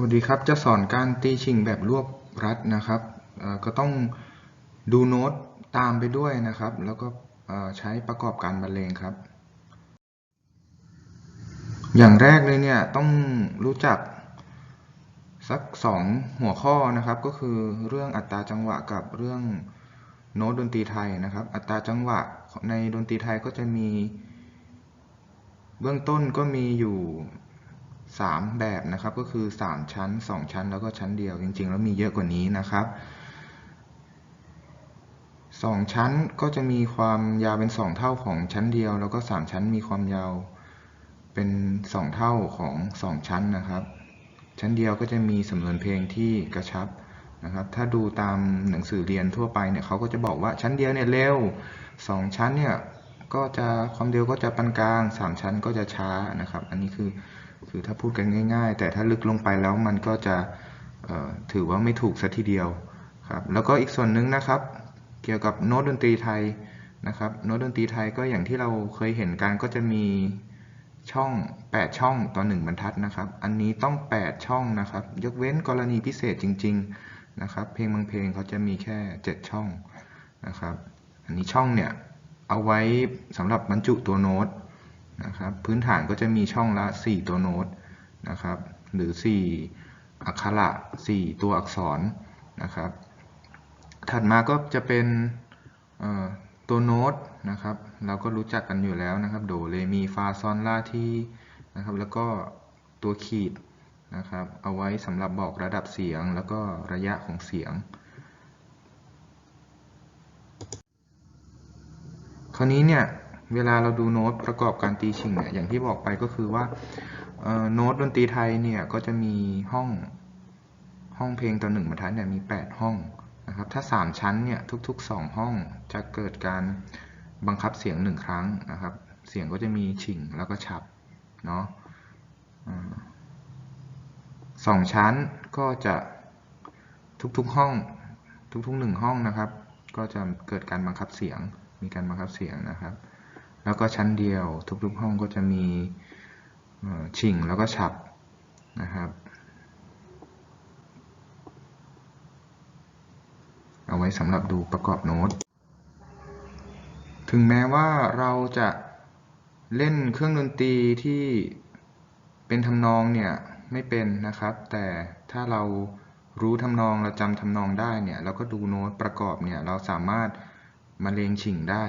วัสดีครับ จะสอนการตีชิงแบบรวบรัดนะครับ ก็ต้องดูโน้ตตามไปด้วยนะครับ แล้วก็ใช้ประกอบการบรรเลงครับ อย่างแรกเลยเนี่ยต้องรู้จักสักสองหัวข้อนะครับ ก็คือเรื่องอัตราจังหวะกับเรื่องโน้ตดนตรีไทยนะครับ อัตราจังหวะในดนตรีไทยก็จะมี เบื้องต้นก็มีอยู่ 3 แบบนะครับ ก็คือ 3 ชั้น 2 ชั้น แล้วก็ชั้นเดียว จริงๆ แล้วมีเยอะกว่านี้นะครับ2ชั้นก็จะมีความยาวเป็น 2 เท่าของชั้นเดียว แล้วก็ 3 ชั้นมีความยาวเป็น 2 เท่าของ 2 ชั้นนะครับ ชั้นเดียวก็จะมีสำนวนเพลงที่กระชับนะครับ ถ้าดูตามหนังสือเรียนทั่วไปเนี่ยเขาก็จะบอกว่าชั้นเดียวเนี่ยเร็ว 2 ชั้นเนี่ยก็จะความเร็วก็จะปานกลาง 3 ชั้นก็จะช้านะครับ อันนี้คือ คือถ้าพูดกันง่าย ๆ แต่ถ้าลึกลงไปแล้วมันก็จะถือว่าไม่ถูกสัทีเดียวครับแล้วก็อีกส่วนหนึ่งนะครับ เกี่ยวกับโน้ตดนตรีไทยนะครับโน้ตดนตรีไทยก็อย่างที่เราเคยเห็นกันก็จะมีช่อง 8 ช่องต่อ 1 บรรทัดนะครับ อันนี้ต้อง 8 ช่องนะครับ ยกเว้นกรณีพิเศษจริง ๆนะครับ เพลงบางเพลงเขาจะมีแค่ 7 ช่องนะครับ อันนี้ช่องเนี่ยเอาไว้สำหรับบรรจุตัวโน้ต นะครับพื้นฐานก็จะมีช่องละ 4 ตัวโน้ตนะครับหรือ 4 อักขระ 4 ตัวอักษรนะครับ ถัดมาก็จะเป็นตัวโน้ตนะครับ เราก็รู้จักกันอยู่แล้วนะครับ โดเรมีฟาซอนลาทีนะครับ แล้วก็ตัวขีดนะครับ เอาไว้สำหรับบอกระดับเสียงแล้วก็ระยะของเสียง คราวนี้เนี่ย เวลาเราดูโน้ตประกอบการตีชิงเนี่ยอย่างที่บอกไปก็คือว่าโน้ตดนตรีไทยเนี่ยก็จะมีห้องห้องเพลงต่อหนึ่งบรรทัดเนี่ยมี 8 ห้องนะครับถ้า 3 ชั้นเนี่ยทุก ๆ 2 ห้องจะเกิดการบังคับเสียง 1 ครั้งนะครับ เสียงก็จะมีฉิงแล้วก็ฉับเนาะสองชั้นก็จะทุกๆห้องทุกๆหนึ่งห้องนะครับ ก็จะเกิดการบังคับเสียงมีการบังคับเสียงนะครับ แล้วก็ชั้นเดียว ทุกๆห้องก็จะมีชิ่งแล้วก็ฉับนะครับ เอาไว้สำหรับดูประกอบโน้ต ถึงแม้ว่าเราจะเล่นเครื่องดนตรีที่เป็นทำนองเนี่ยไม่เป็นนะครับ แต่ถ้าเรารู้ทำนองเราจำทำนองได้เนี่ยเราก็ดูโน้ตประกอบเนี่ยเราสามารถมาเลงฉิ่งได้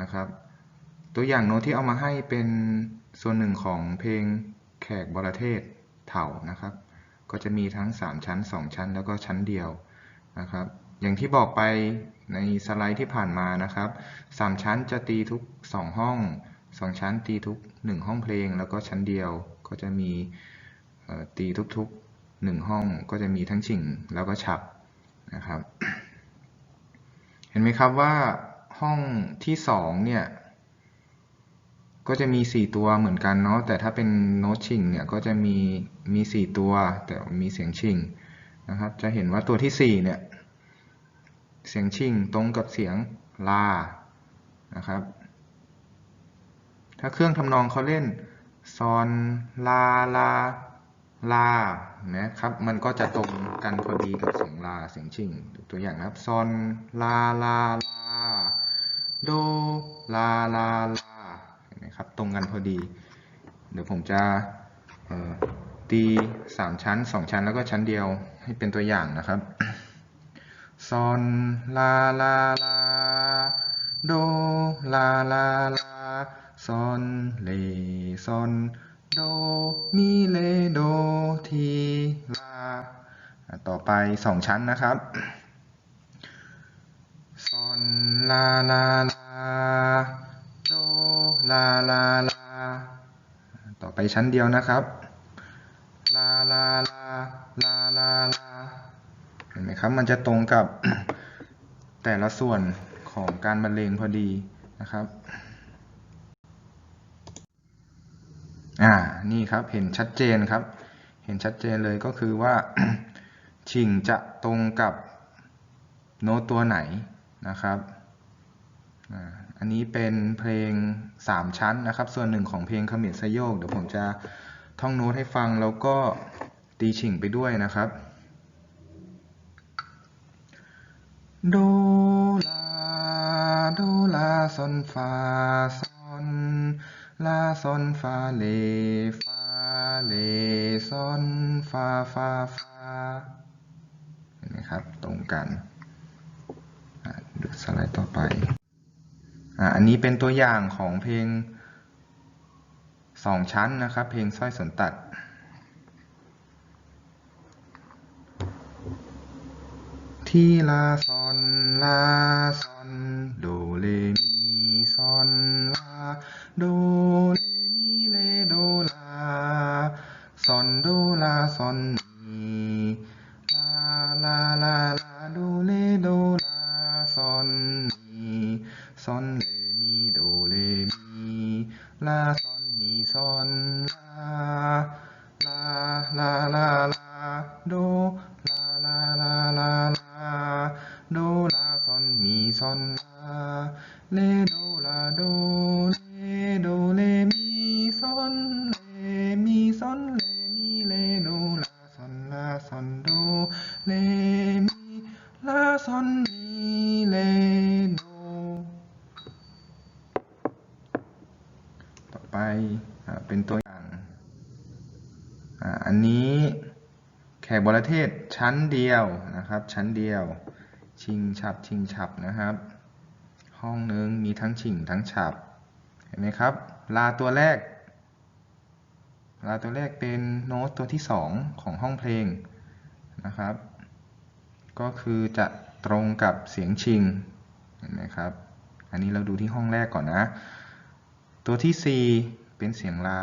นะครับ ตัวอย่างโน้ตที่เอามาให้เป็นส่วนหนึ่งของเพลงแขกบรเทศเถ่านะครับ ก็จะมีทั้ง 3 ชั้น 2 ชั้น แล้วก็ชั้นเดียวนะครับ อย่างที่บอกไปในสไลด์ที่ผ่านมานะครับ 3 ชั้นจะตีทุก 2 ห้อง 2 ชั้นตีทุก 1 ห้องเพลง แล้วก็ชั้นเดียวก็จะมีตีทุกๆ 1 ห้องก็จะมีทั้งฉิ่งแล้วก็ฉับนะครับ เห็นไหมครับว่าห้องที่ 2 เนี่ย ก็จะมี 4 ตัวเหมือนกันเนาะแต่ถ้าเป็นโน้ตชิงเนี่ยก็จะมีมี 4 ตัว แต่มีเสียงชิงนะครับ จะเห็นว่าตัวที่ 4 เนี่ย เสียงชิงตรงกับเสียงลานะครับ ถ้าเครื่องทำนองเขาเล่นซอนลาลาลานะครับ มันก็จะตรงกันพอดีกับเสียงลาเสียงชิงตัวอย่างนะครับซอนลาลาลาโดลาลาลา นไหมครับ ตรงกันพอดี เดี๋ยวผมจะตีสามชั้นสองชั้นแล้วก็ชั้นเดียวให้เป็นตัวอย่างนะครับซอนลาลาลาโดลาลาลาซอนเลซอนโดมีเลโดทีลาต่อไปสองชั้นนะครับซอนลาลาลา ลาลาลา ต่อไปชั้นเดียวนะครับ ลาลาลาลาลาลา เห็นไหมครับ มันจะตรงกับแต่ละส่วนของการบรรเลงพอดีนะครับ อ่า นี่ครับ เห็นชัดเจนครับ เห็นชัดเจนเลยก็คือว่าชิงจะตรงกับโน้ตตัวไหนนะครับ อันนี้เป็นเพลง 3 ชั้นนะครับ ส่วนหนึ่งของเพลงขมิสโยกเดี๋ยวผมจะท่องโน้ตให้ฟังแล้วก็ตีฉิงไปด้วยนะครับ โดลาโดลาซอนฟาซอนลาซอนฟาเลฟาเลซอนฟาฟาฟาเห็นไหมครับ ตรงกันดูสไลด์ต่อไป อันนี้เป็นตัวอย่างของเพลงสองชั้นนะครับ เพลงสร้อยสนตัด ที่ลาซอนลาซอน ล อันนี้แขกบรเทศชั้นเดียวนะครับ ชั้นเดียว ชิงฉับชิงฉับนะครับ ห้องหนึ่งมีทั้งชิงทั้งฉับ เห็นไหมครับ ลาตัวแรก ลาตัวแรกเป็นโน้ตตัวที่สองของห้องเพลงนะครับ ก็คือจะตรงกับเสียงชิงเห็นไหมครับ อันนี้เราดูที่ห้องแรกก่อนนะ ตัวที่ 4 เป็นเสียงลา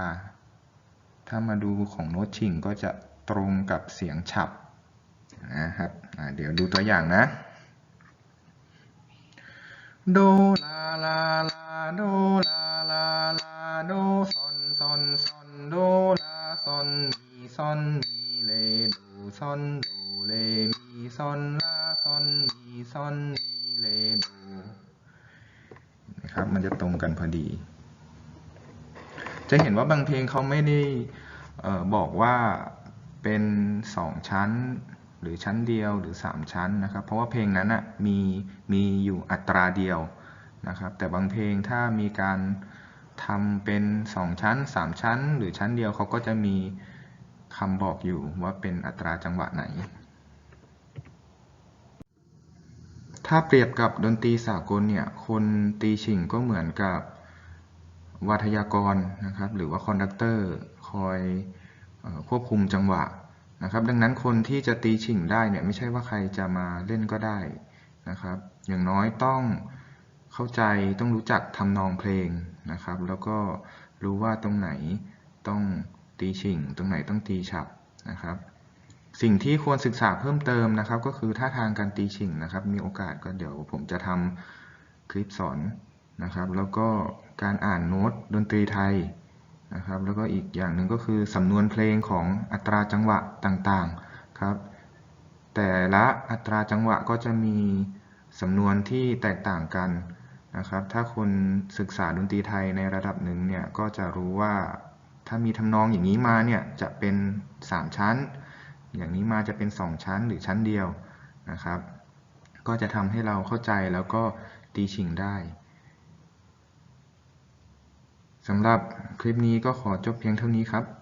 ถ้ามาดูของโน้ตชิงก็จะตรงกับเสียงฉับนะครับเดี๋ยวดูตัวอย่างนะ โดลาลาลาโดลาลาลาโดซอนซอนซอนโดลาซอนมีซอนมีเลโดซอนโดเลมีซอนลาซอนมีซอนมีเลโดนะครับมันจะตรงกันพอดี จะเห็นว่าบางเพลงเขาไม่ได้บอกว่าเป็นสองชั้น หรือชั้นเดียวหรือ 3 ชั้นนะครับ เพราะว่าเพลงนั้นอะมีมีอยู่อัตราเดียวนะครับ แต่บางเพลงถ้ามีการทำเป็น 2 ชั้น 3 ชั้น หรือชั้นเดียวเขาก็จะมีคำบอกอยู่ว่าเป็นอัตราจังหวะไหน ถ้าเปรียบกับดนตรีสากลเนี่ย คนตีฉิงก็เหมือนกับ วัทยากรนะครับ หรือว่าคอนดักเตอร์คอยอควบคุมจังหวะนะครับ ดังนั้นคนที่จะตีฉิงได้เนี่ยไม่ใช่ว่าใครจะมาเล่นก็ได้นะครับ อย่างน้อยต้องเข้าใจต้องรู้จักทำนองเพลงนะครับ แล้วก็รู้ว่าตรงไหนต้องตีฉิงตรงไหนต้องตีฉับนะครับ สิ่งที่ควรศึกษาเพิ่มเติมนะครับ ก็คือท่าทางการตีฉิงนะครับ มีโอกาสก็เดี๋ยวผมจะทำคลิปสอนนะครับ แล้วก็ การอ่านโน้ตดนตรีไทยนะครับ แล้วก็อีกอย่างหนึ่งก็คือสำนวนเพลงของอัตราจังหวะต่างๆครับ แต่ละอัตราจังหวะก็จะมีสำนวนที่แตกต่างกันนะครับ ถ้าคนศึกษาดนตรีไทยในระดับหนึ่งเนี่ยก็จะรู้ว่าถ้ามีทำนองอย่างนี้มาเนี่ยจะเป็น 3 ชั้น อย่างนี้มาจะเป็น 2 ชั้นหรือชั้นเดียวนะครับ ก็จะทำให้เราเข้าใจแล้วก็ตีฉิงได้ สำหรับคลิปนี้ก็ขอจบเพียงเท่านี้ครับ